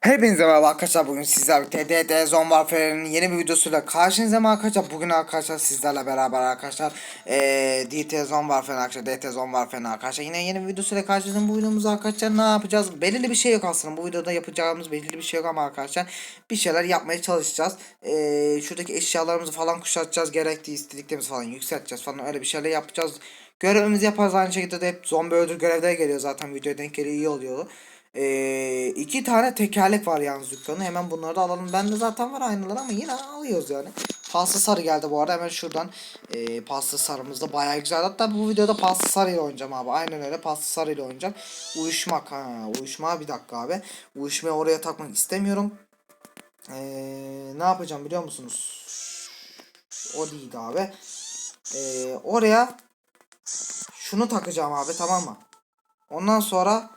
Hepinize merhaba arkadaşlar bugün sizlerle birlikte DD Zone Warfare'nin yeni bir videosuyla karşınızdayım arkadaşlar. Bugün arkadaşlar sizlerle beraber arkadaşlar eee DT Zone Warfare'nin arkadaşlar DT Zone Warfare'nin arkadaşlar. Yine yeni bir videosuyla karşınızdayım. Bu videomuzda arkadaşlar ne yapacağız? Belirli bir şey yok aslında. Bu videoda yapacağımız belirli bir şey yok ama arkadaşlar bir şeyler yapmaya çalışacağız. Eee şuradaki eşyalarımızı falan kuşatacağız. Gerektiği istediklerimizi falan yükselteceğiz falan. Öyle bir şeyler yapacağız. Görevimizi yaparız. Aynı şekilde de hep zombi öldür görevleri geliyor zaten. Videoya denk geliyor iyi oluyor ee, iki tane tekerlek var yalnız dükkanı. Hemen bunları da alalım. Bende zaten var aynılar ama yine alıyoruz yani. Paslı sarı geldi bu arada. Hemen şuradan e, paslı sarımız da bayağı güzel. Hatta bu videoda paslı sarı ile oynayacağım abi. Aynen öyle paslı sarı ile oynayacağım. Uyuşmak ha. Uyuşma bir dakika abi. Uyuşmayı oraya takmak istemiyorum. Ee, ne yapacağım biliyor musunuz? O değildi abi. Ee, oraya şunu takacağım abi tamam mı? Ondan sonra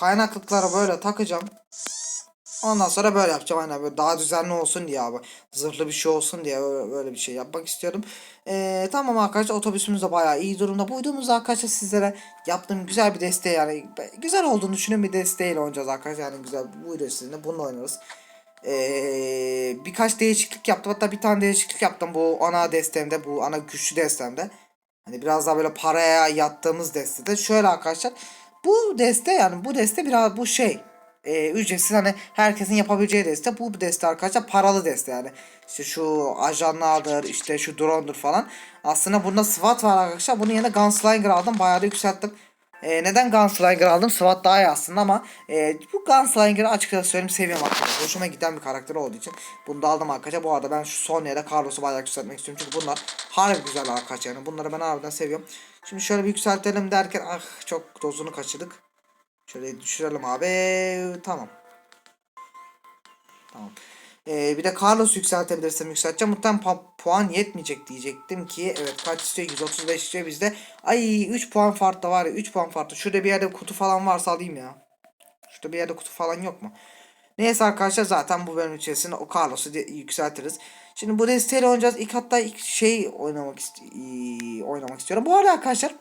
kaynaklıkları böyle takacağım. Ondan sonra böyle yapacağım aynen böyle daha düzenli olsun diye abi. Zırhlı bir şey olsun diye böyle, böyle bir şey yapmak istiyorum. Ee, tamam arkadaşlar otobüsümüz de bayağı iyi durumda. Bu videomuzda arkadaşlar sizlere yaptığım güzel bir desteği yani güzel olduğunu düşünün bir desteğiyle oynayacağız arkadaşlar. Yani güzel bu video sizinle bununla oynarız. Ee, birkaç değişiklik yaptım. Hatta bir tane değişiklik yaptım bu ana destemde bu ana güçlü destemde. Hani biraz daha böyle paraya yattığımız destede. Şöyle arkadaşlar bu deste yani bu deste biraz bu şey e, ücretsiz hani herkesin yapabileceği deste. Bu deste arkadaşlar paralı deste yani. İşte şu ajanlardır işte şu drone'dur falan. Aslında bunda SWAT var arkadaşlar. Bunun yerine Gunslinger aldım. Bayağı da yükselttim e, neden Gunslinger aldım SWAT daha iyi aslında ama e, bu Gunslinger'ı açıkçası söyleyeyim seviyorum arkadaşlar hoşuma giden bir karakter olduğu için bunu da aldım arkadaşlar bu arada ben şu Sonya'ya da Carlos'u bayağı yükseltmek istiyorum çünkü bunlar harbi güzel arkadaşlar yani bunları ben harbiden seviyorum Şimdi şöyle bir yükseltelim derken ah çok dozunu kaçırdık. Şöyle düşürelim abi. Tamam. Tamam. Ee, bir de Carlos yükseltebilirsem yükselteceğim. Muhtemelen pu- puan yetmeyecek diyecektim ki. Evet kaç istiyor? 135 istiyor bizde. Ay 3 puan farklı var ya. 3 puan farklı. Şurada bir yerde kutu falan varsa alayım ya. Şurada bir yerde kutu falan yok mu? Neyse arkadaşlar zaten bu bölüm içerisinde o Carlos'u yükseltiriz. Şimdi bu desteğiyle oynayacağız. İlk hatta ilk şey oynamak ist- oynamak istiyorum. Bu arada arkadaşlar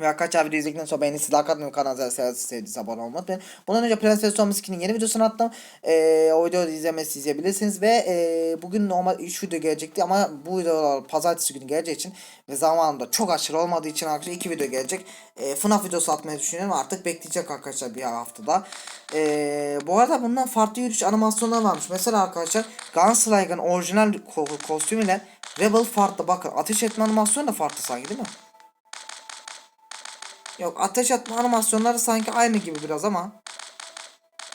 ve arkadaşlar video izledikten sonra beğeni silah katmayı kanalımıza sevdiğiniz abone olmayı unutmayın. Bundan önce Prenses Thomas 2'nin yeni videosunu attım. Ee, o videoyu izlemesi izleyebilirsiniz ve e, bugün normal 3 video gelecekti ama bu videolar pazartesi günü geleceği için ve zamanında çok aşırı olmadığı için arkadaşlar 2 video gelecek. E, FNAF videosu atmayı düşünüyorum artık bekleyecek arkadaşlar bir haftada. E, bu arada bundan farklı yürüyüş animasyonlar varmış. Mesela arkadaşlar Gunslinger'ın orijinal ko- kostümüyle Rebel farklı bakın ateş etme animasyonu da farklı sanki değil mi? Yok ateş atma animasyonları sanki aynı gibi biraz ama.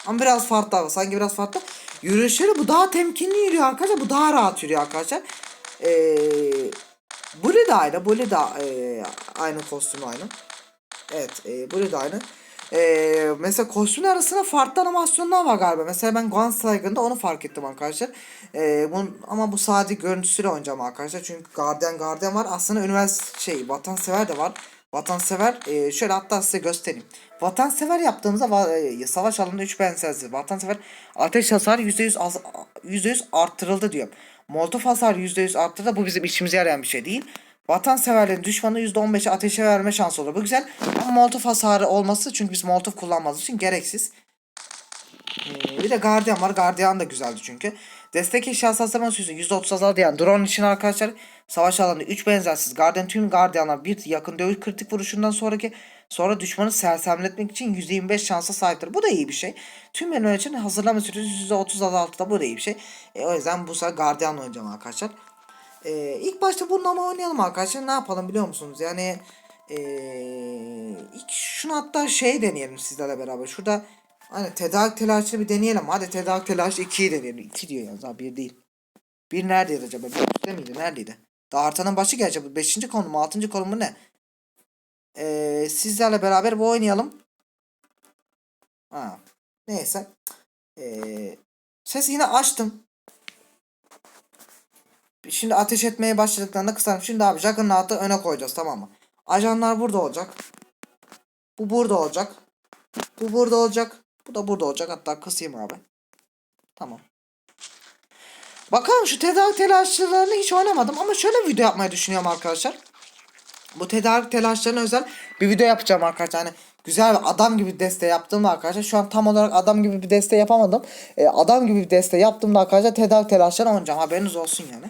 Ama biraz farklı abi. Sanki biraz farklı. Yürüyüşleri bu daha temkinli yürüyor arkadaşlar. Bu daha rahat yürüyor arkadaşlar. Ee, Bully de aynı. Bully de e, aynı kostüm aynı. Evet. E, Bully de aynı. Ee, mesela kostümün arasında farklı animasyonlar var galiba. Mesela ben Gunslinger'da onu fark ettim arkadaşlar. Ee, bunun, ama bu sadece görüntüsüyle oynayacağım arkadaşlar. Çünkü Guardian Guardian var. Aslında üniversite şey vatansever de var. Vatansever e, şöyle hatta size göstereyim. Vatansever yaptığımızda va- e, savaş alanında 3 benzersiz. Vatansever ateş hasarı %100 az, %100 arttırıldı diyor. Molotof hasarı %100 arttırdı. Bu bizim işimize yarayan bir şey değil. Vatanseverlerin düşmanı %15'e ateşe verme şansı olur. Bu güzel. Ama molotof hasarı olması çünkü biz molotof kullanmadığımız için gereksiz. Ee, bir de Guardian var. Guardian da güzeldi çünkü. Destek eşyası hasarlaması süresi %30 azaldı yani. Drone için arkadaşlar savaş alanında 3 benzersiz Guardian tüm Guardianlar bir yakın dövüş kritik vuruşundan sonraki sonra düşmanı sersemletmek için %25 şansa sahiptir. Bu da iyi bir şey. Tüm menüler için hazırlama süresi %30 azalttı da bu da iyi bir şey. E, o yüzden bu sefer Guardian oynayacağım arkadaşlar. E, ilk başta bununla ama oynayalım arkadaşlar. Ne yapalım biliyor musunuz? Yani e, ilk şunu hatta şey deneyelim sizlerle beraber. Şurada Hani tedarik telaşını bir deneyelim. Hadi tedarik telaşı 2'yi deneyelim. 2 diyor yalnız ha 1 değil. 1 neredeydi acaba? 1 üstte miydi? Neredeydi? Daha haritanın başı gelecek. Bu 5. konu mu 6. konu mu ne? Ee, sizlerle beraber bu oynayalım. Ha. Neyse. Ee, ses yine açtım. Şimdi ateş etmeye başladıklarında kısarım. Şimdi abi Juggernaut'u öne koyacağız tamam mı? Ajanlar burada olacak. Bu burada olacak. Bu burada olacak. Bu da burada olacak. Hatta kısayım abi. Tamam. Bakalım şu tedarik telaşlarını hiç oynamadım ama şöyle bir video yapmayı düşünüyorum arkadaşlar. Bu tedarik telaşlarına özel bir video yapacağım arkadaşlar. Hani güzel bir adam gibi deste yaptığımda arkadaşlar şu an tam olarak adam gibi bir deste yapamadım. E, adam gibi bir deste yaptığımda arkadaşlar tedarik telaşları oynayacağım haberiniz olsun yani.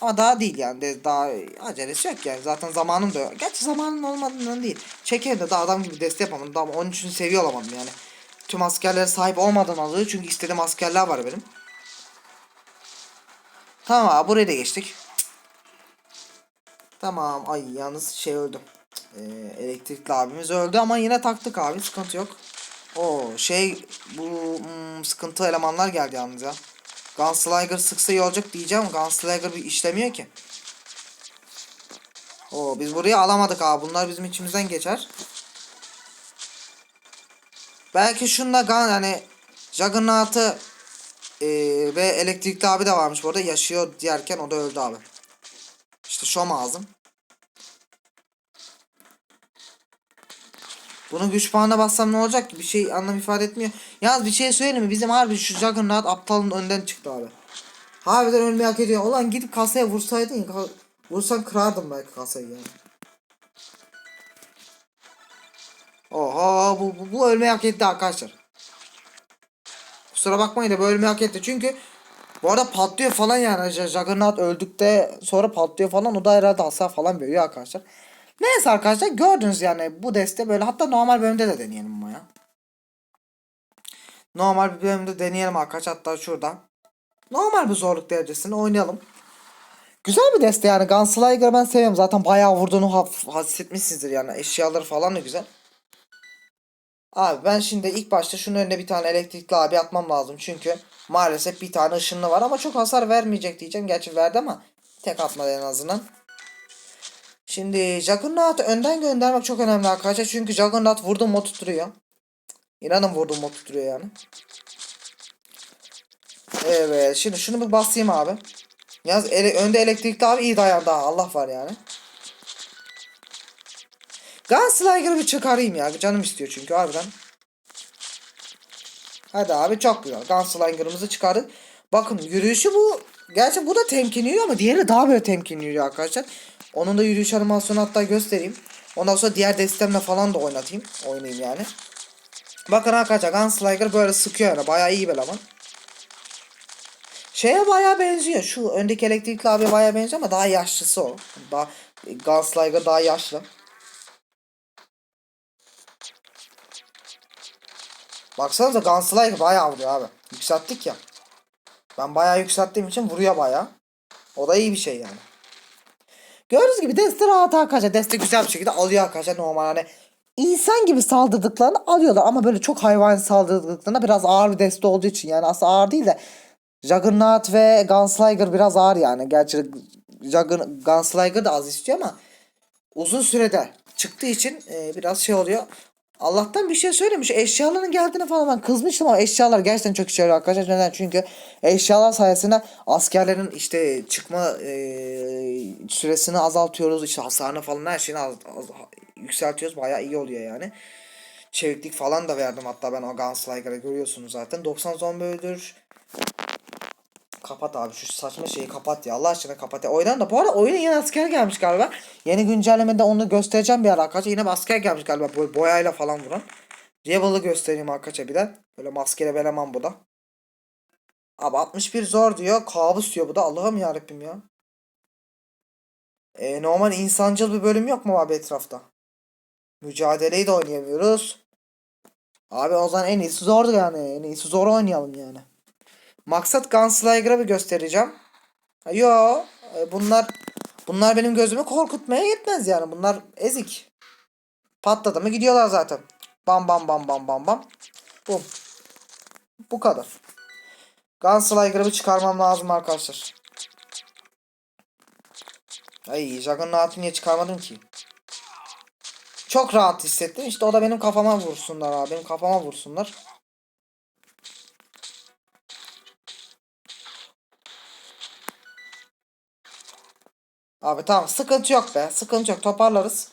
Ama daha değil yani de, daha acelesi yok yani zaten zamanım da yok. Gerçi zamanım olmadığından değil. Çeker de daha adam gibi deste yapamadım daha 13. seviye olamadım yani. Tüm askerlere sahip olmadan alıyor çünkü istediğim askerler var benim. Tamam abi buraya da geçtik. Tamam ay yalnız şey öldü. Ee, elektrikli abimiz öldü ama yine taktık abi sıkıntı yok. O şey bu hmm, sıkıntı elemanlar geldi yalnız ya. Gunslinger sıksa iyi olacak diyeceğim. Gunslinger bir işlemiyor ki. O biz burayı alamadık abi. Bunlar bizim içimizden geçer. Belki şunda gun yani Juggernaut'ı ee, ve elektrikli abi de varmış bu arada. Yaşıyor diyerken o da öldü abi. İşte şom ağzım. Bunu güç puanına bassam ne olacak ki? Bir şey anlam ifade etmiyor. Yalnız bir şey söyleyeyim mi? Bizim harbi şu Juggernaut aptalın önden çıktı abi. Harbiden ölmeyi hak ediyor. Ulan gidip kasaya vursaydın Vursan kırardım belki kasayı yani. Oha bu, bu, bu ölmeyi hak etti arkadaşlar. Kusura bakmayın da bu ölmeyi hak etti. Çünkü bu arada patlıyor falan yani. Juggernaut öldükte sonra patlıyor falan. O da herhalde hasar falan veriyor arkadaşlar. Neyse arkadaşlar gördünüz yani bu deste böyle. Hatta normal bölümde de deneyelim ama ya. Normal bir bölümde deneyelim arkadaşlar. Hatta şurada. Normal bir zorluk derecesini oynayalım. Güzel bir deste yani. Gunslinger ben seviyorum. Zaten bayağı vurduğunu haf- hissetmişsinizdir yani. Eşyaları falan da güzel. Abi ben şimdi ilk başta şunun önüne bir tane elektrikli abi atmam lazım. Çünkü maalesef bir tane ışınlı var ama çok hasar vermeyecek diyeceğim. Gerçi verdi ama tek atmadı en azından. Şimdi Juggernaut'u önden göndermek çok önemli arkadaşlar. Çünkü Juggernaut vurdum mu tutturuyor. İnanın vurdum mu tutturuyor yani. Evet şimdi şunu bir basayım abi. Yalnız ele, önde elektrikli abi iyi dayan daha Allah var yani. Gunsliger'ı bir çıkarayım ya. Canım istiyor çünkü harbiden. Hadi abi çok güzel. Gunslinger'ımızı çıkardık. Bakın yürüyüşü bu. Gerçi bu da temkinli yürüyor ama diğeri daha böyle temkinli yürüyor arkadaşlar. Onun da yürüyüş animasyonu hatta göstereyim. Ondan sonra diğer destemle falan da oynatayım. Oynayayım yani. Bakın arkadaşlar Gunslinger böyle sıkıyor yani. Bayağı iyi bir eleman. Şeye bayağı benziyor. Şu öndeki elektrikli abi bayağı benziyor ama daha yaşlısı o. Daha Gunslinger daha yaşlı. Baksanıza Gunslinger bayağı vuruyor abi. Yükselttik ya. Ben bayağı yükselttiğim için vuruyor bayağı. O da iyi bir şey yani. Gördüğünüz gibi deste rahat arkadaşlar. Deste güzel bir şekilde alıyor arkadaşlar normal hani. insan gibi saldırdıklarını alıyorlar ama böyle çok hayvan saldırdıklarında biraz ağır bir deste olduğu için yani aslında ağır değil de Juggernaut ve Gunslinger biraz ağır yani. Gerçi Jugger, Gunslinger da az istiyor ama uzun sürede çıktığı için e, biraz şey oluyor. Allah'tan bir şey söylemiş. Eşyaların geldiğini falan ben kızmıştım ama eşyalar gerçekten çok işe yarıyor arkadaşlar. Neden? Çünkü eşyalar sayesinde askerlerin işte çıkma e, süresini azaltıyoruz. İşte hasarını falan her şeyini az, az- yükseltiyoruz. Bayağı iyi oluyor yani. Çeviklik falan da verdim hatta ben o Gunsliger'a görüyorsunuz zaten. 90 zombi öldürür. Kapat abi şu saçma şeyi kapat ya. Allah aşkına kapat ya. Oynan da bu arada oyuna yeni asker gelmiş galiba. Yeni güncellemede onu göstereceğim bir ara arkadaşlar. Yine bir asker gelmiş galiba böyle boyayla falan vuran. Rival'ı göstereyim arkadaşlar bir de. Böyle maskeli bir eleman bu da. Abi 61 zor diyor. Kabus diyor bu da. Allah'ım yarabbim ya. E, normal insancıl bir bölüm yok mu abi etrafta? Mücadeleyi de oynayamıyoruz. Abi o zaman en iyisi zordu yani. En iyisi zor oynayalım yani. Maksat Gunsliger'a bir göstereceğim. Yo, e, bunlar bunlar benim gözümü korkutmaya yetmez yani. Bunlar ezik. Patladı mı gidiyorlar zaten. Bam bam bam bam bam bam. Bum. Bu kadar. Gunsliger'ı bir çıkarmam lazım arkadaşlar. Ay Juggernaut'u niye çıkarmadım ki? Çok rahat hissettim. İşte o da benim kafama vursunlar abi. Benim kafama vursunlar. Abi tamam sıkıntı yok be. Sıkıntı yok toparlarız.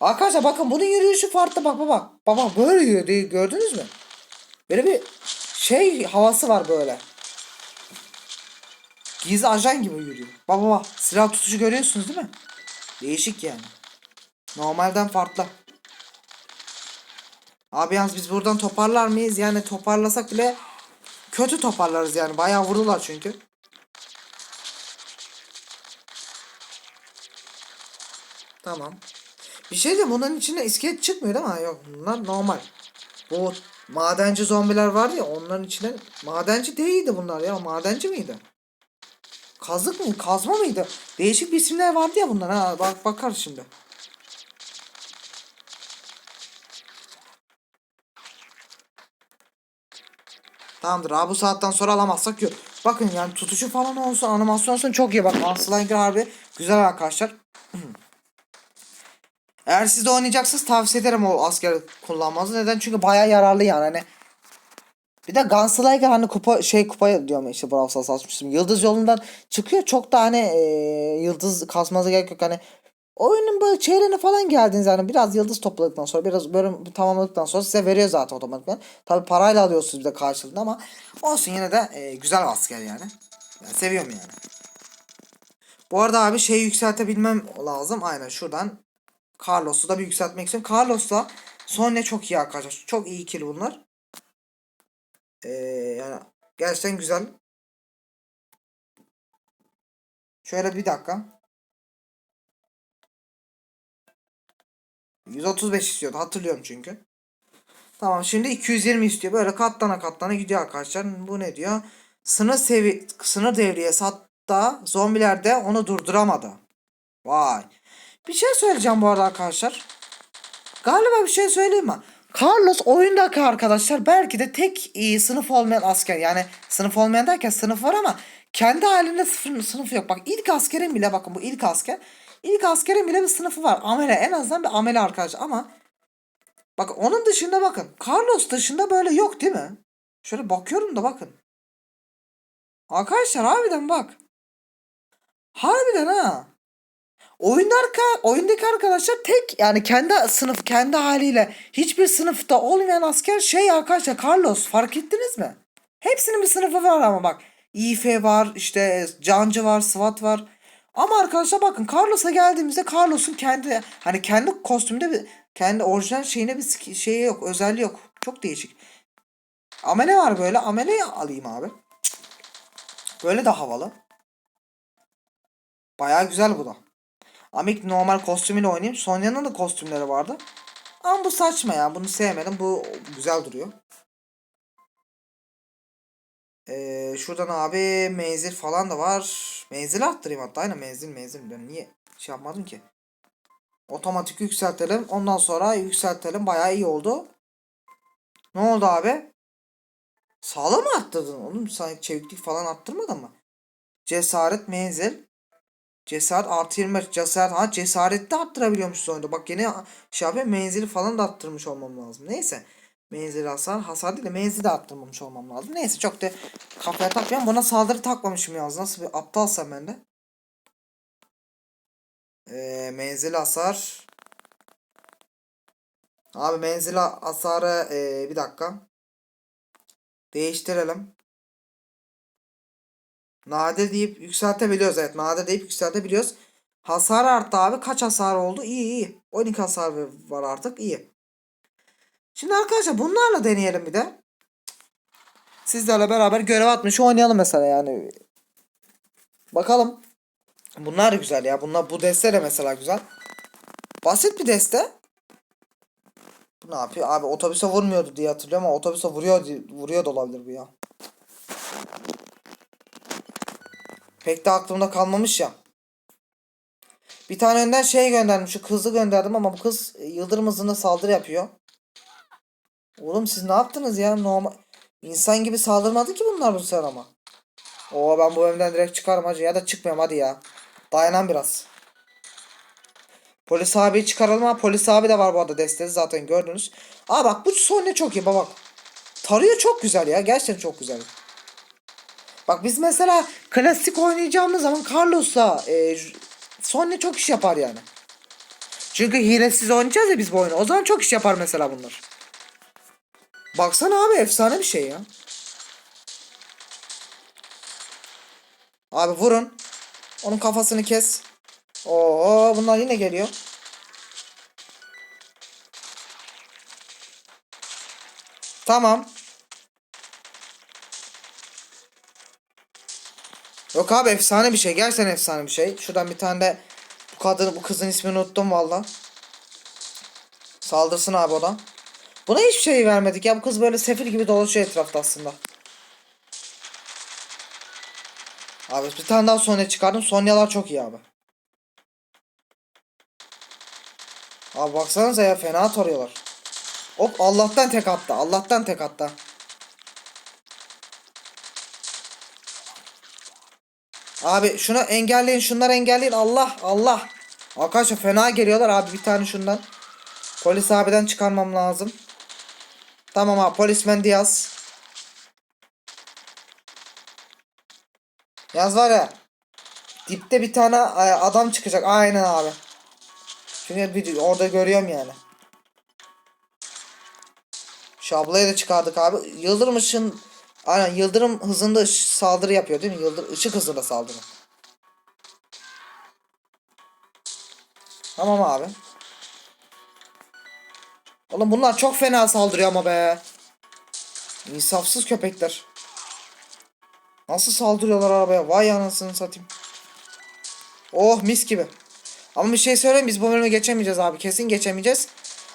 Arkadaşlar bakın bunun yürüyüşü farklı bak baba. Baba böyle değil, gördünüz mü? Böyle bir şey havası var böyle. Gizli ajan gibi yürüyor. Bak baba silah tutuşu görüyorsunuz değil mi? Değişik yani. Normalden farklı. Abi yalnız biz buradan toparlar mıyız? Yani toparlasak bile kötü toparlarız yani. Bayağı vurdular çünkü. Tamam. Bir şey de bunların içinde iskelet çıkmıyor değil mi? Yok bunlar normal. Bu madenci zombiler vardı ya onların içinden madenci değildi bunlar ya. Madenci miydi? Kazık mı? Kazma mıydı? Değişik bir isimler vardı ya bunlar ha. Bak bakar şimdi. Tamamdır abi bu saatten sonra alamazsak yok. Bakın yani tutuşu falan olsun animasyon olsun çok iyi bak. Anslinger harbi güzel arkadaşlar. Eğer siz de oynayacaksınız tavsiye ederim o asker kullanmanızı. Neden? Çünkü bayağı yararlı yani hani. Bir de Gunslinger hani kupa şey kupa diyorum işte Brawl Stars açmıştım. Yıldız yolundan çıkıyor. Çok da hani e, yıldız kasmanıza gerek yok. Hani oyunun böyle çeyrene falan geldiğiniz yani biraz yıldız topladıktan sonra biraz bölüm tamamladıktan sonra size veriyor zaten otomatikman. Tabi parayla alıyorsunuz bir de karşılığında ama olsun yine de e, güzel asker yani. Ben seviyorum yani. Bu arada abi şey yükseltebilmem lazım. Aynen şuradan Carlos'u da bir yükseltmek istiyorum. Carlos'la Sonya çok iyi arkadaşlar. Çok iyi ikili bunlar. Ee, yani gerçekten güzel. Şöyle bir dakika. 135 istiyordu. Hatırlıyorum çünkü. Tamam şimdi 220 istiyor. Böyle katlana katlana gidiyor arkadaşlar. Bu ne diyor? Sınır sevi sınır devriyesi hatta zombiler de onu durduramadı. Vay. Bir şey söyleyeceğim bu arada arkadaşlar. Galiba bir şey söyleyeyim mi? Carlos oyundaki arkadaşlar belki de tek iyi sınıf olmayan asker. Yani sınıf olmayan derken sınıf var ama kendi halinde sınıf, sınıf yok. Bak ilk askerin bile bakın bu ilk asker. İlk askerin bile bir sınıfı var. Amele en azından bir amele arkadaş ama bak onun dışında bakın. Carlos dışında böyle yok değil mi? Şöyle bakıyorum da bakın. Arkadaşlar harbiden bak. Harbiden ha. Oyunda arka, oyundaki arkadaşlar tek yani kendi sınıf kendi haliyle hiçbir sınıfta olmayan asker şey arkadaşlar Carlos fark ettiniz mi? Hepsinin bir sınıfı var ama bak. İF var işte Cancı var SWAT var. Ama arkadaşlar bakın Carlos'a geldiğimizde Carlos'un kendi hani kendi kostümde bir kendi orijinal şeyine bir şeyi yok özelliği yok. Çok değişik. Amele var böyle. Amele'yi alayım abi. Böyle de havalı. Baya güzel bu da. Amik normal kostümüyle oynayayım. Sonya'nın da kostümleri vardı. Ama bu saçma ya. Bunu sevmedim. Bu güzel duruyor. Ee, şuradan abi menzil falan da var. Menzil arttırayım hatta. Aynen menzil menzil. Ben niye şey yapmadım ki? Otomatik yükseltelim. Ondan sonra yükseltelim. Bayağı iyi oldu. Ne oldu abi? Sağlam mı arttırdın? Oğlum sanki çeviklik falan arttırmadın mı? Cesaret menzil. Cesaret artı 25 cesaret ha cesaret de arttırabiliyormuşuz oyunda. Bak yine şey yapayım menzili falan da arttırmış olmam lazım. Neyse. Menzili hasar hasar değil de menzili de arttırmamış olmam lazım. Neyse çok da kafaya takmayayım. Buna saldırı takmamışım yalnız. Nasıl bir aptalsam ben de. Ee, menzili hasar. Abi menzili hasarı ee, bir dakika. Değiştirelim. Nadir deyip yükseltebiliyoruz evet. Nadir deyip yükseltebiliyoruz. Hasar arttı abi. Kaç hasar oldu? İyi iyi. 12 hasar var artık. iyi. Şimdi arkadaşlar bunlarla deneyelim bir de. Sizlerle beraber görev atmış oynayalım mesela yani. Bakalım. Bunlar güzel ya. Bunlar bu deste de mesela güzel. Basit bir deste. Bu ne yapıyor? Abi otobüse vurmuyordu diye hatırlıyorum ama otobüse vuruyor vuruyor da olabilir bu ya. Pek de aklımda kalmamış ya. Bir tane önden şey gönderdim. Şu kızı gönderdim ama bu kız e, yıldırım hızında saldırı yapıyor. Oğlum siz ne yaptınız ya? Normal insan gibi saldırmadı ki bunlar bu sefer ama. Oo ben bu evden direkt çıkarım hacı ya da çıkmıyorum hadi ya. Dayanan biraz. Polis abi çıkaralım ha. Polis abi de var bu arada destesi zaten gördünüz. Aa bak bu son ne çok iyi bak. Tarıyor çok güzel ya. Gerçekten çok güzel. Bak biz mesela klasik oynayacağımız zaman Carlos'la e, Sonny çok iş yapar yani. Çünkü hilesiz oynayacağız ya biz bu oyunu. O zaman çok iş yapar mesela bunlar. Baksana abi efsane bir şey ya. Abi vurun. Onun kafasını kes. Oo bunlar yine geliyor. Tamam. Yok abi efsane bir şey. Gerçekten efsane bir şey. Şuradan bir tane de bu kadın bu kızın ismini unuttum valla. Saldırsın abi o. Buna hiçbir şey vermedik ya. Bu kız böyle sefil gibi dolaşıyor etrafta aslında. Abi bir tane daha Sonya çıkardım. Sonyalar çok iyi abi. Abi baksanıza ya fena tarıyorlar. Hop Allah'tan tek attı. Allah'tan tek attı. Abi şunu engelleyin. Şunları engelleyin. Allah Allah. Arkadaşlar fena geliyorlar abi bir tane şundan. Polis abiden çıkarmam lazım. Tamam abi polismen Diaz. Yaz var ya. Dipte bir tane e, adam çıkacak. Aynen abi. Çünkü orada görüyorum yani. Şu ablayı da çıkardık abi. Yıldırım ışın Aynen yıldırım hızında saldırı yapıyor değil mi? Yıldır ışık hızında saldırı. Tamam abi. Oğlum bunlar çok fena saldırıyor ama be. İnsafsız köpekler. Nasıl saldırıyorlar arabaya? Vay anasını satayım. Oh mis gibi. Ama bir şey söyleyeyim biz bu bölümü geçemeyeceğiz abi. Kesin geçemeyeceğiz.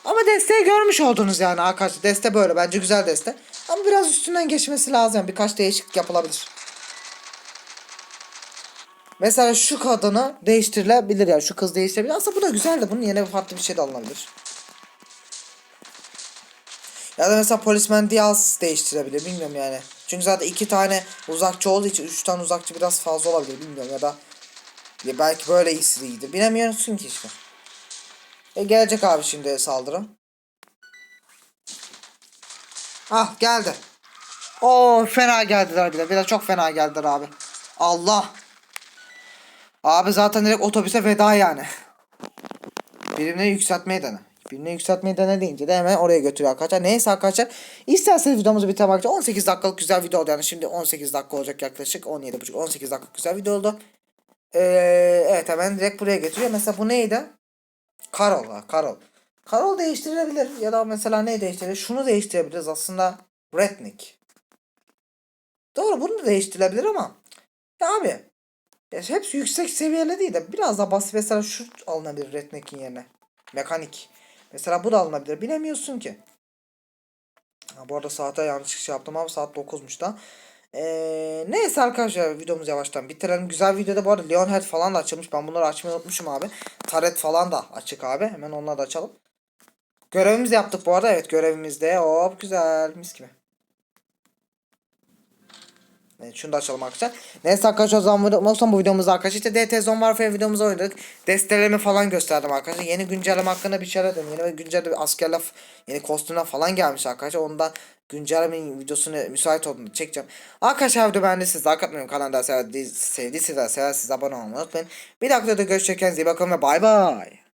Ama desteği görmüş oldunuz yani arkadaşlar. Deste böyle. Bence güzel deste. Ama biraz üstünden geçmesi lazım. Birkaç değişiklik yapılabilir. Mesela şu kadını değiştirilebilir yani. Şu kız değiştirebilir. Aslında bu da güzel de bunun yerine farklı bir şey de alınabilir. Ya da mesela polismen Diaz değiştirebilir. Bilmiyorum yani. Çünkü zaten iki tane uzakçı olduğu için üç tane uzakçı biraz fazla olabilir. Bilmiyorum ya da ya belki böyle iyisi iyidir. Bilemiyorsun ki işte. E gelecek abi şimdi saldırı. Ah geldi. Oo fena geldiler bir de. Bir de çok fena geldiler abi. Allah. Abi zaten direkt otobüse veda yani. Birine yükseltmeyi dene. Birine yükseltmeyi dene deyince de hemen oraya götürüyor arkadaşlar. Neyse arkadaşlar. İsterseniz videomuzu bitirmek için 18 dakikalık güzel video oldu. Yani şimdi 18 dakika olacak yaklaşık. 17,5 18 dakika güzel video oldu. Ee, evet hemen direkt buraya getiriyor. Mesela bu neydi? Karol Karol. Karol değiştirilebilir ya da mesela ne değiştirebilir? Şunu değiştirebiliriz aslında. Rednick. Doğru bunu da değiştirilebilir ama ya abi ya hepsi yüksek seviyeli değil de biraz daha basit mesela şu alınabilir Redneck'in yerine. Mekanik. Mesela bu da alınabilir. Bilemiyorsun ki. Ha, bu arada saate yanlış şey yaptım ama saat 9'muş da. Ee, neyse arkadaşlar videomuzu yavaştan bitirelim. Güzel videoda bu arada Leonhead falan da açılmış. Ben bunları açmayı unutmuşum abi. Taret falan da açık abi. Hemen onları da açalım. Görevimizi yaptık bu arada. Evet görevimizde. Hop güzel. Mis gibi. Evet, şunu da açalım arkadaşlar. Neyse arkadaşlar o zaman son bu videomuzda arkadaşlar işte DT Zone Warfare videomuzu oynadık. Destelerimi falan gösterdim arkadaşlar. Yeni güncelleme hakkında bir şeyler dedim. Yeni güncelleme askerler yeni kostümler falan gelmiş arkadaşlar. Ondan güncelleme videosunu müsait olduğunda çekeceğim. Arkadaşlar video beğendiyseniz like atmayı kanalda sevdiyseniz seversiniz abone olmayı unutmayın. Bir dakika da görüşürken iyi bakın ve bay bay.